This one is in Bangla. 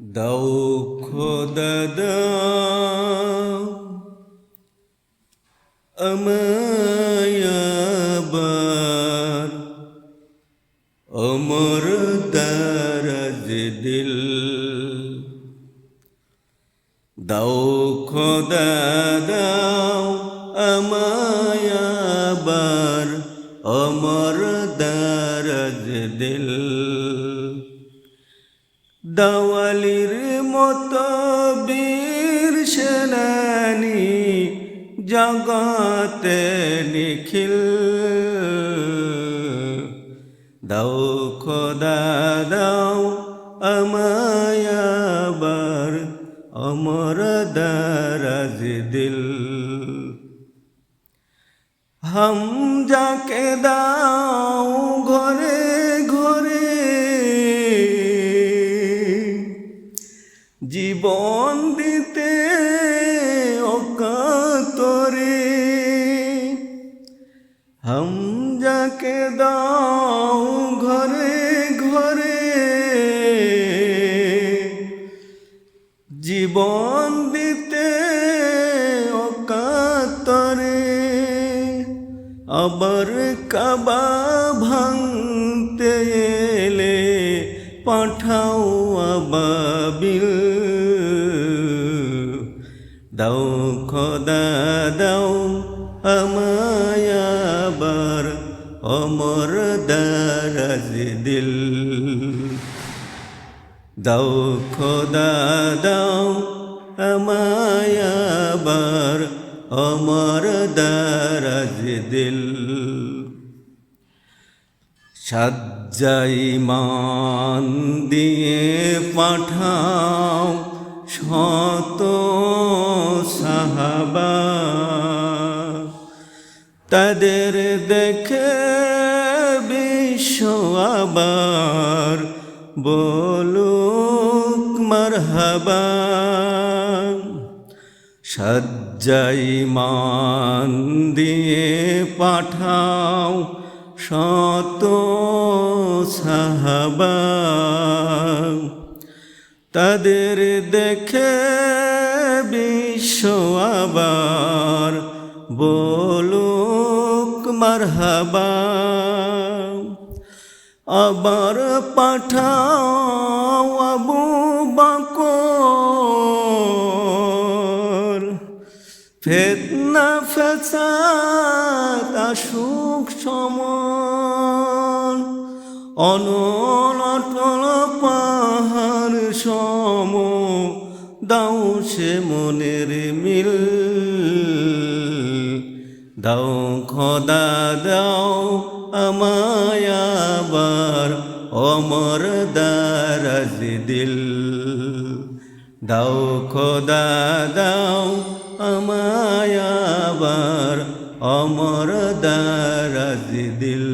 দাও খোদা দাও আমায়াবার অমর দারাজ দিল। দাও খোদা দাও আমায়াবার অমর দারাজ দিল। দাওয়ালির মতো বীর সেনানি জগতে নিখিল। দাও খোদা, দাও আমায়াবার অমর দারাজ দিল। হাম যাকে দাও জীবন দিতে অকাতরে। হাম যাকে দাও ঘরে ঘরে। জীবন দিতে অকাতরে। আবার কাবা ভাঙতে এলে পাঠাও আবাবিল। দাও খোদা, দাও আমায়াবার অমর দারাজ দিল। দাও খোদা, দাও আমায়াবার অমর দারাজ দিল। সাজ্জাই মান দিয়ে পাঠাও শত সাহাবা। তাদের দেখে বিশ্ব আবার বলুক মারহাবা। সজ্জাই মান দিয়ে পাঠাও শত সাহাবা তাদের দেখে বিশ্ব আবার বলুক মারহাবা। আবার পাঠাও আবু বাকর ফেতনা ফেসাদ আসুক সমন অনল অটল পাহাড় সম, দাও সে মনের মিল। দাও খোদা, দাও আমায়াবার অমর দারাজ দিল। দাও খোদা, দাও আমায় আবার অমর দারাজ দিল